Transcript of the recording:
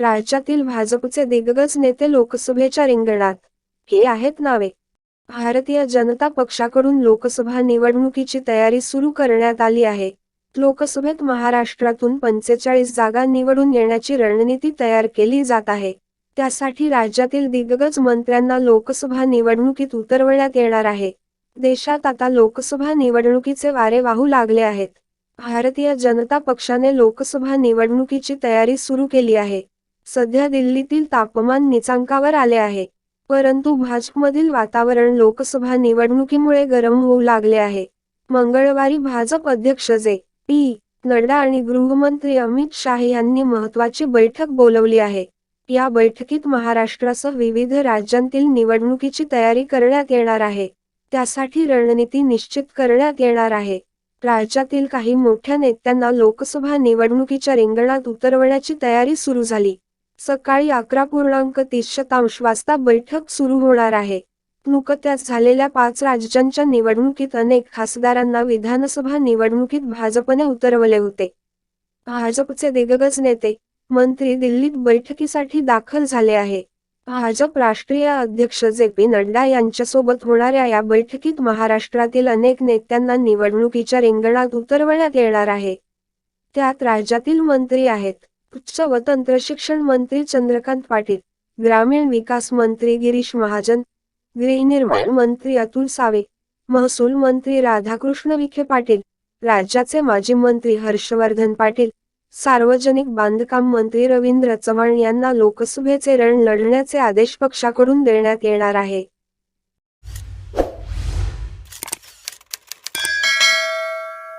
राज्यातील भाजपचे दिग्गज नेते लोकसभेच्या रिंगणात. हे आहेत नावे. भारतीय जनता पक्षाकडून लोकसभा निवडणुकीची तयारी सुरू करण्यात आली आहे. लोकसभेत महाराष्ट्रातून पंचेचाळीस जागा निवडून येण्याची रणनीती तयार केली जात आहे. त्यासाठी राज्यातील दिग्गज मंत्र्यांना लोकसभा निवडणुकीत उतरवण्यात येणार आहे. देशात आता लोकसभा निवडणुकीचे वारे वाहू लागले आहेत. भारतीय जनता पक्षाने लोकसभा निवडणुकीची तयारी सुरू केली आहे. सध्या दिल्लीतील तापमान निचांकावर आले आहे. परंतु भाजपमधील वातावरण लोकसभा निवडणुकीमुळे गरम होऊ लागले आहे. मंगळवारी भाजप अध्यक्ष जे. पी. नड्डा आणि गृहमंत्री अमित शाह यांनी महत्वाची बैठक बोलवली आहे. या बैठकीत महाराष्ट्रासह विविध राज्यांतील निवडणुकीची तयारी करण्यात येणार आहे. त्यासाठी रणनीती निश्चित करण्यात येणार आहे. राज्यातील काही मोठ्या नेत्यांना लोकसभा निवडणुकीच्या रिंगणात उतरवण्याची तयारी सुरू झाली. सकाळी अकरा पूर्णांक तीस शतांश वाजता बैठक सुरू होणार आहे. नुकत्याच झालेल्या पाच राज्यांच्या निवडणुकीत अनेक खासदारांना विधानसभा निवडणुकीत भाजपने उतरवले होते. भाजपचे दिग्गज नेते मंत्री दिल्लीत बैठकीसाठी दाखल झाले आहे. भाजप राष्ट्रीय अध्यक्ष जे पी नड्डा यांच्यासोबत होणाऱ्या या बैठकीत महाराष्ट्रातील अनेक नेत्यांना निवडणुकीच्या रिंगणात उतरवण्यात येणार आहे. त्यात राज्यातील मंत्री आहेत. व तंत्र शिक्षण मंत्री चंद्रकांत पाटील ग्रामीण विकास मंत्री गिरीश महाजन गृहनिर्माण मंत्री अतुल सावे महसूल मंत्री राधाकृष्ण विखे पाटील राज्याचे माजी मंत्री हर्षवर्धन पाटील सार्वजनिक बांधकाम मंत्री रवींद्र चव्हाण यांना लोकसभेचे रण लढण्याचे आदेश पक्षाकडून देण्यात येणार आहे.